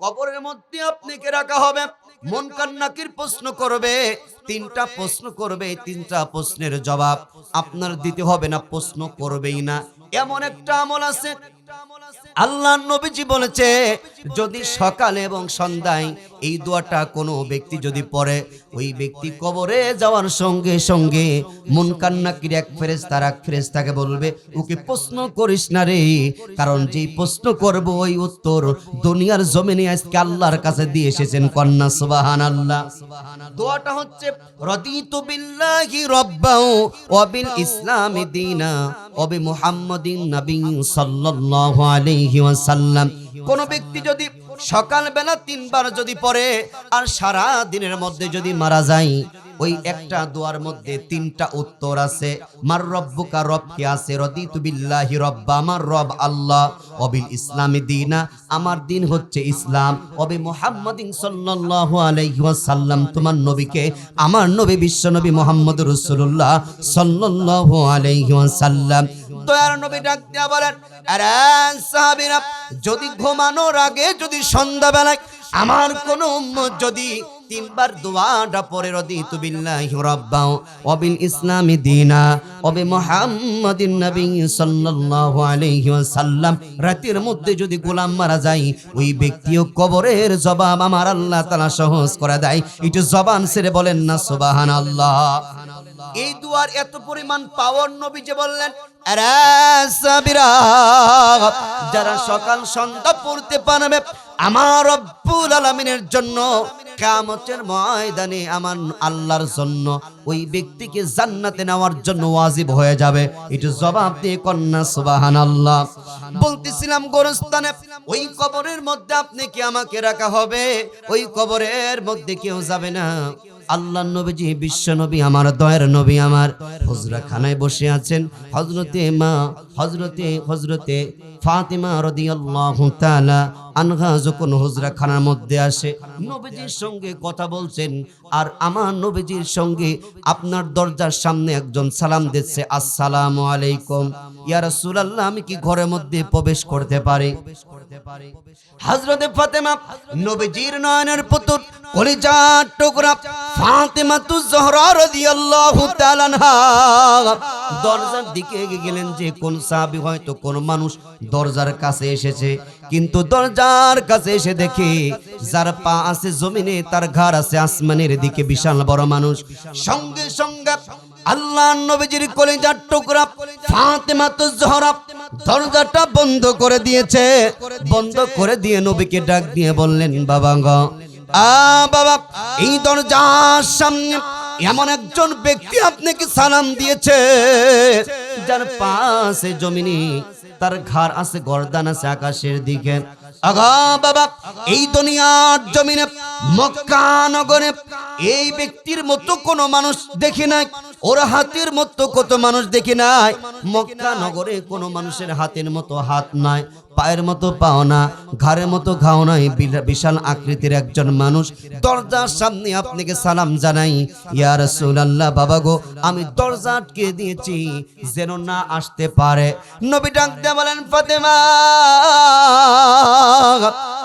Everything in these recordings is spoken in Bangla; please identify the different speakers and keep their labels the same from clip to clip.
Speaker 1: কবরের মধ্যে আপনি কে রাখা হবে। মন কান্নাকির প্রশ্ন করবে, তিনটা প্রশ্ন করবে, তিনটা প্রশ্নের জবাব। আপনার দিতে হবে না, প্রশ্ন করবেই না। এমন একটা আমল আছে আল্লাহ নবীজি বলেছে, যদি সকালে এবং সন্ধ্যায় এই দোয়াটা কোনো ব্যক্তি যদি পড়ে, ওই ব্যক্তি কবরে যাওয়ার সঙ্গে সঙ্গে মন কান্নাকির এক ফেরেস্তার এক ফেরেস্তাকে বলবে, ওকে প্রশ্ন করিস না রে, কারণ যেই প্রশ্ন করব ওই উত্তর দুনিয়ার জমিনে আজকে আল্লাহর কাছে দিয়ে এসেছেন কন্যা সুবাহান আল্লাহ দোয়াটা হচ্ছে, রদিতু বিল্লাহি রব্বাও ওয়া বিল ইসলামি দীনা। ওয়া মুহাম্মদিন নবী সাল্লাল্লাহু আলাইহি ওয়াসাল্লাম। কোন ব্যক্তি যদি সকালবেলা তিনবার যদি পড়ে আর সারা দিনের মধ্যে যদি মারা যায় ওই একটা দোয়ার মধ্যে তিনটা উত্তর আছে মার রব্বুকা রব কে আছে রদিতু বিল্লাহি রব্বা আমার রব আল্লাহ অবিল ইসলামী দিনা আমার দিন হচ্ছে ইসলাম অবি মুহাম্মাদিন সাল্লাল্লাহু আলাইহি ওয়াসাল্লাম তোমার নবীকে আমার নবী বিশ্ব নবী মুহাম্মদ রাসূলুল্লাহ সাল্লাল্লাহু আলাইহি ওয়াসাল্লাম দয়ার নবী ডাক দিয়া বলেন আরে সাহাবীরা যদি ঘুমানোর আগে যদি সন্ধ্যাবেলায় আমার কোন উম্মত যদি তিনবার দোয়াটা পরে রদিতু বিল্লাহি রাব্বাও। ওয়া বিল ইসলামি দীনা ওয়া বি মুহাম্মাদিন নবী সাল্লাল্লাহু আলাইহি ওয়াসাল্লাম। রাতের মধ্যে যদি গোলাম মারা যায়, ওই ব্যক্তিও কবরের জবাব আমার আল্লাহ তাআলা সহজ করে দেয়। একটু জবান ছেড়ে বলেন না, সুবহানাল্লাহ। এই দুয়ার এত পরিমাণ পাওয়ার নবী যে বললেন যারা সকাল সন্ধ্যা পড়তে পারবে আমার রব্বুল আলামিনের জন্য কামতের ময়দানে আমার আল্লাহর জন্য ওই ব্যক্তিকে জান্নাতে নেওয়ার জন্য ওয়াজিব হয়ে যাবে। এটা জবাব দিয়ে কন্যা সুবাহান আল্লাহ বলতেছিলাম গোরস্তানে ওই কবরের মধ্যে আপনি কি আমাকে রাখা হবে? ওই কবরের মধ্যে কেউ যাবে না। আল্লাহ নবীজি, বিশ্ব নবী আমার, দয়ের নবী আমার। হজরা খানায় বসে আছেন হজরতে মা, হজরতে হজরতে ফাতিমা রাদিয়াল্লাহু তাআলা আনহা যখন হুজরা খানার মধ্যে আসে, নবীজির সঙ্গে কথা বলছেন। আর আমার নবীজির সঙ্গে আপনার দরজার সামনে একজন সালাম দিচ্ছে, আসসালামু আলাইকুম। ইয়া রাসূলুল্লাহ, আমি কি ঘরের মধ্যে প্রবেশ করতে পারি? হযরতে ফাতেমা নবীজির নয়নের পুতুল, কলিজার টুকরা, ফাতেমা তু জহরা রাদিয়াল্লাহু তাআলা দরজার দিকে গেলেন যে কোন সাহাবী হয়তো কোন মানুষ দরজার কাছে এসেছে, কিন্তু দরজার কাছে এসে দেখে যার পা আছে জমিনে, তার ঘর আছে আসমানের দিকে বিশাল বড় মানুষ। সঙ্গে সঙ্গে আল্লাহ নবীজির কলিজার টুকরা, ফাতেমা তু জহরা দরজাটা বন্ধ করে দিয়েছে। বন্ধ করে দিয়ে নবীকে ডাক দিয়ে বললেন, বাবা গ বাবা, এই দরজার সামনে এমন একজন ব্যক্তি আপনাকে সালাম দিয়েছে। যার পাশে জমিনে তার ঘর আছে, গর্দান আছে, আকাশের দিকে। আগা বাবা, এই দুনিয়ার জমিনে, মক্কা নগরে এই ব্যক্তির মতো কোনো মানুষ দেখি নাই। ওর হাতের মতো কত মানুষ দেখি নাই। মক্কা নগরে কোনো মানুষের হাতের মতো হাত নাই, পায়ের মতো পাও না, ঘাড়ের মতো ঘাও নাই বিশাল আকৃতির একজন মানুষ। দরজার সামনে আপনাকে সালাম জানাই, ইয়া রাসূলুল্লাহ, বাবা গো, আমি দরজা আটকে দিয়েছি যেন না আসতে পারে। নবী ডাক দিয়ে বলেন, ফাতেমা,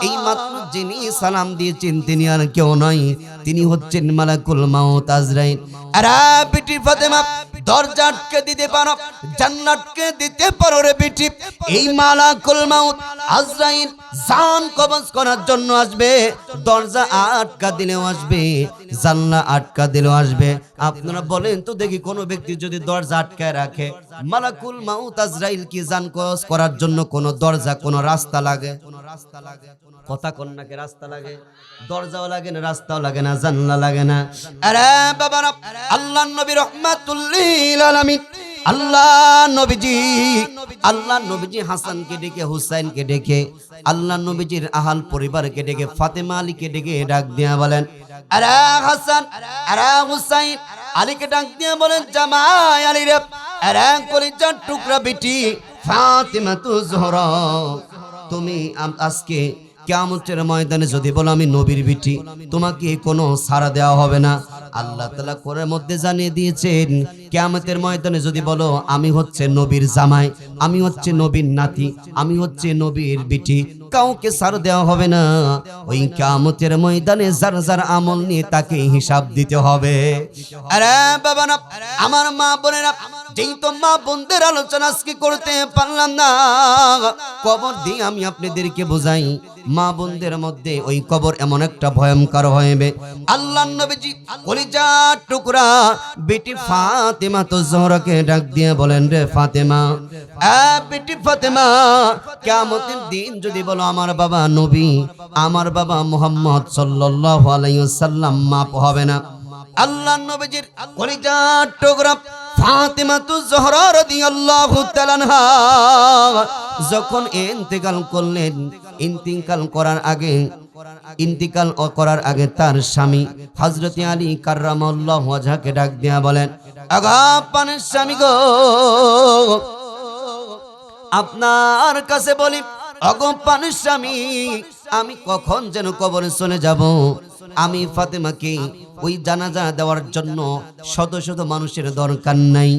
Speaker 1: এই মাত্র যিনি সালাম দিয়েছেন, তিনি আর কেউ নয় তিনি হচ্ছেন মালাকুল মাউত আজরাইল। আরে বেটি ফাতেমা, দরজা আটকে দিতে পারো জান্নাতকে দিতে পারো রে বেটি এই মালাকুল মাউত আজরাইল জান কবজ করার জন্য আসবে, দরজা আটকা দিলেও আসবে, জানলা আটকা দিলেও আসবে। আপনারা বলেন তো দেখি কোন ব্যক্তি যদি দরজা আটকায় রাখে, মালাকুল মাউত আজরাইল কি জান কবজ করার জন্য কোন দরজা, কোন রাস্তা লাগে? রাস্তা লাগে। কথা কন্যাকে রাস্তা লাগে? দরজাও লাগে না, রাস্তাও লাগে না, জানলা লাগে না। আরে বাবারা, আল্লাহ নবী রহমাতুল্লিল আলামিন, আল্লাহ নবীজি আল্লাহ নবীজি হাসানকে ডেকে, হুসাইনকে ডেকে, আল্লাহ নবীজির আহাল পরিবারকে ডেকে, ফাতেমা আলীকে ডেকে ডাক দিয়া বলেন, আরে হাসান, আরে হুসাইন, আলীকে ডাক দিয়া বলেন, জামাই আলী রে, আরে কলিজার টুকরা বেটি ফাতেমা তু জোহরা। তুমি আজকে কেমন ময়দানে যদি বলো আমি নবীর বিটি, তোমাকে কোনো সাড়া দেওয়া হবে না। আল্লাহ তালা কোরআনের মধ্যে জানিয়ে দিয়েছেন, কেয়ামতের ময়দানে যদি বলো, আমি হচ্ছে নবীর জামাই, আমি হচ্ছে নবীর নাতি, আমি হচ্ছে নবীর বিটি, কাউকে সার দেওয়া হবে না। ওই কেয়ামতের ময়দানে যার যার আমল নিয়ে তাকে হিসাব দিতে হবে। আরে আমার মা বোনেরা, যেই তো মা বোনদের আলোচনা আজকে করতে পারলাম না। কবর দিয়ে আমি আপনাদেরকে বোঝাই, মা বোনদের মধ্যে ওই কবর এমন একটা ভয়ঙ্কর হইবে। আল্লাহ নবীজি টুকরা ফাতেমা তো জোহরাকে ডাক দিয়ে বলেন রে ফাতেমা ফাতেমা দিন যদি বলো আমার বাবা নবী, আমার বাবা মোহাম্মদ সাল্লাহ আলাইসাল্লাম মাপ হবে না। আল্লাহ নবীজির কলিজার টুকরা ফাতেমা তু জহরা রাদিয়াল্লাহু তাআলা যখন ইন্তেকাল করলেন, ইন্তিকাল করার আগে, ইন্তিকাল করার আগে তার স্বামী হযরত আলী কাররামাল্লাহু ওয়াজহাকে ডাক দিয়া বলেন, আগা স্বামী গো, আপনার কাছে বলি অগম্পানের স্বামী আমি কখন যেন কবরে চলে যাব? আমি ফাতেমাকে ওই জানাজা দেওয়ার জন্য শত শত মানুষের দরকার নাই।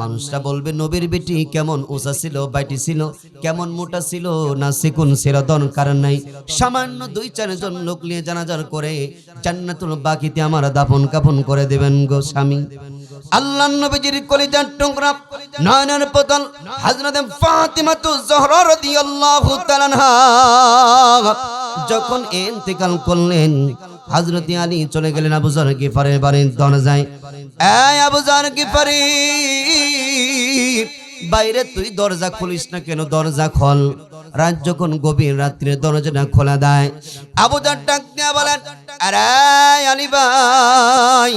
Speaker 1: মানুষরা বলবে, নবীর বেটি কেমন উঁচা ছিল, বাইটি ছিল, কেমন মোটা ছিল, না সেকুন ছিল দরকার নাই। সামান্য দুই, চারজন লোক নিয়ে জানাজার করে জান্নাতুল বাকিতে আমার দাফন কাফন করে দেবেন গো স্বামী। আল্লাহ নবীজির কলিজার টুকরা, নয়নের পতন হযরত ফাতিমা তু জহরা রাদিয়াল্লাহু তাআলা যখন ইন্তেকাল করলেন, হযরত আলী চলে গেলেন আবু যর গিফারের বাড়ির দরজায়। এই আবু যর গিফারি, বাইরে তুই দরজা খুলিস না কেন? দরজা খোল। রাত যখন গভীর রাত্রে দরজাটা খোলা দেয়, আবু যর ডাক দিয়া বলেন, আরে আলী ভাই,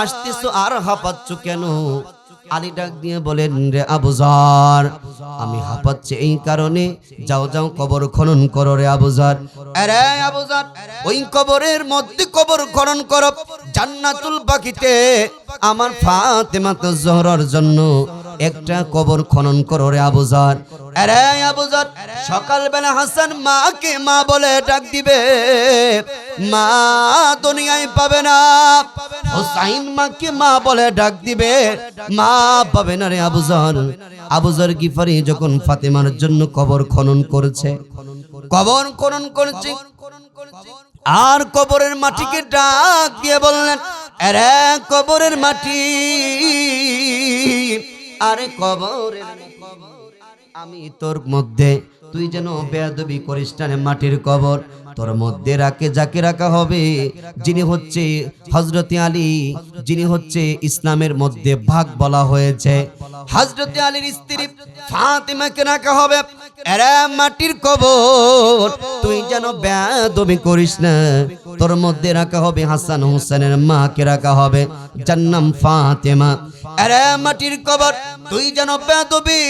Speaker 1: আসতেছো আর হাঁপাচ্ছ কেন? আলী ডাক দিয়ে বলেন, রে আবুজার আমি হাঁপাচ্ছি এই কারণে, যাও যাও, কবর খনন করো রে আবুজার আরে আবুজার ওই কবরের মধ্যে কবর খনন করো। জান্নাতুল বাকিতে আমার ফাতেমা তো জহরার জন্য একটা কবর খনন করো রে আবুজার আরে আবুজার সকালবেলা হাসান মাকে মা বলে ডাক দিবে। মা দুনিয়ায় পাবে না। হোসাইন মাকে মা বলে ডাক দিবে। মা পাবে না রে আবুজার আবুজার গিফারি যখন ফাতেমার জন্য কবর খনন করেছে, কবর খনন করেছে, আর কবরের মাটিকে ডাক দিয়ে বললেন, আরে কবরের মাটি আরে কবর, আমি তোর মধ্যে, তুই যেন বেয়াদবি করিস না মাটির কবর। তোর মধ্যে রাখে যাকে রাখা হবে, যিনি হচ্ছে হজরতে আলী, যিনি হচ্ছে ইসলামের মধ্যে ভাগ বলা হয়েছে। হজরতে আলীর স্ত্রী ফাতিমাকে রাখা হবে। এরা মাটির কবর। তুই যেন বেয়াদবি করিস না। তোর মধ্যে রাখা হবে হাসান হোসেনের মাকে রাখা হবে। জান্নাম ফাতেমা। মাটির কবর। তুই যেন বেয়াদবি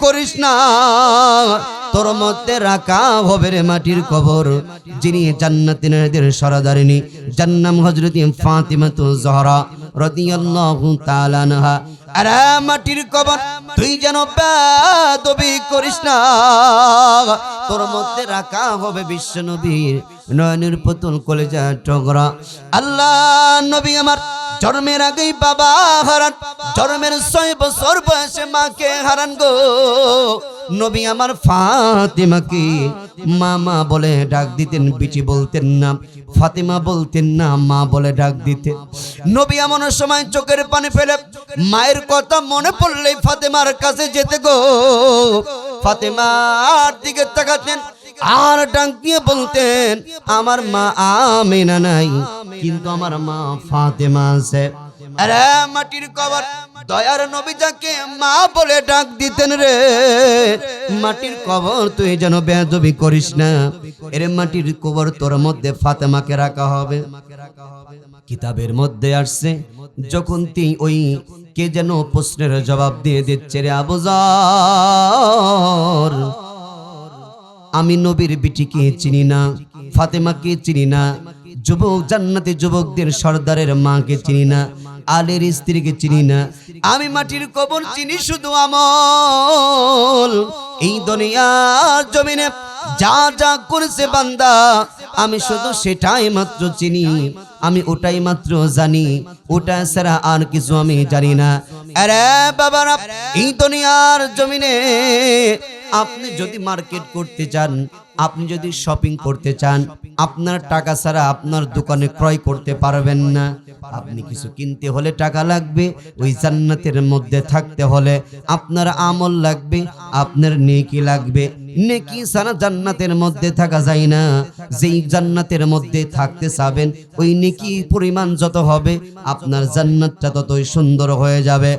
Speaker 1: করিস না। তোর মধ্যে রাখা হবে রে মাটির কবর। যিনি জান্নাতিনের সরাদারিনী। জান্নাম হজরত ফাতিমা তু জহরা রাদিয়াল্লাহু তাআলা আনহা। আরে মাটির কবর, তুই যেন বেদবি করিস না। তোর মধ্যে রাখা হবে বিশ্ব নবীর নয়নের পুতুল কলেজা টগরা। আল্লাহ নবী আমার জন্মের আগেই বাবা হারান। জন্মের ছয় বছর বয়সে মাকে হারান গো। নবী আমার ফাতেমাকে মামা বলে ডাক দিতেন বিচি বলতেন না, ফাতেমা বলতেন না, মা বলে ডাক দিতেন। নবী এমন সময় চোখের পানি ফেলে, মায়ের কথা মনে পড়লেই ফাতেমার কাছে যেতে গো। ফাতেমার দিকে তাকাতেন আর দিয়ে বলতেন, আমার মা আমেনা নাই, কিন্তু আমার মা ফাতেমা আছে। আরে মাটির কবর, দয়ার নবী যাকে মা বলে ডাক দিতেন রে। মাটির কবর তুই যেন বেদবি করিস না। এর মাটির কবর তোর মধ্যে ফাতেমাকে রাখা হবে। কিতাবের মধ্যে আসছে, যখন তুই ওই কে যেন প্রশ্নের জবাব দিয়ে দিচ্ছে রে আবুজার আমি নবীর বিটিকে চিনি না, ফাতেমাকে চিনি না, যুবক জান্নাতে যুবকদের সর্দারের মাকে চিনি না, আলের স্ত্রীকে চিনি না। আমি মাটির কবর চিনি শুধু আমল। এই দুনিয়ার জমিনে যা যা করেছে বান্দা, আমি শুধু সেটাই মাত্র চিনি। আমি ওটাই মাত্র জানি, ওটা ছাড়া আর কিছু আমি জানি না। আরে বাবারা এই দুনিয়ার জমিনে। আপনি যদি মার্কেট করতে চান আপনি যদি শপিং করতে চান, আপনার টাকা ছাড়া আপনার দোকানে ক্রয় করতে পারবেন না। আপনি কিছু কিনতে হলে টাকা লাগবে, ওই জান্নাতের মধ্যে থাকতে হলে আপনার আমল লাগবে, আপনার নেকি লাগবে। নেকি ছাড়া জান্নাতের মধ্যে থাকা যায় না। যেই জান্নাতের মধ্যে থাকতে চাবেন, ওই নেকি পরিমাণ যত হবে, আপনার জান্নাতটা ততই সুন্দর হয়ে যাবে।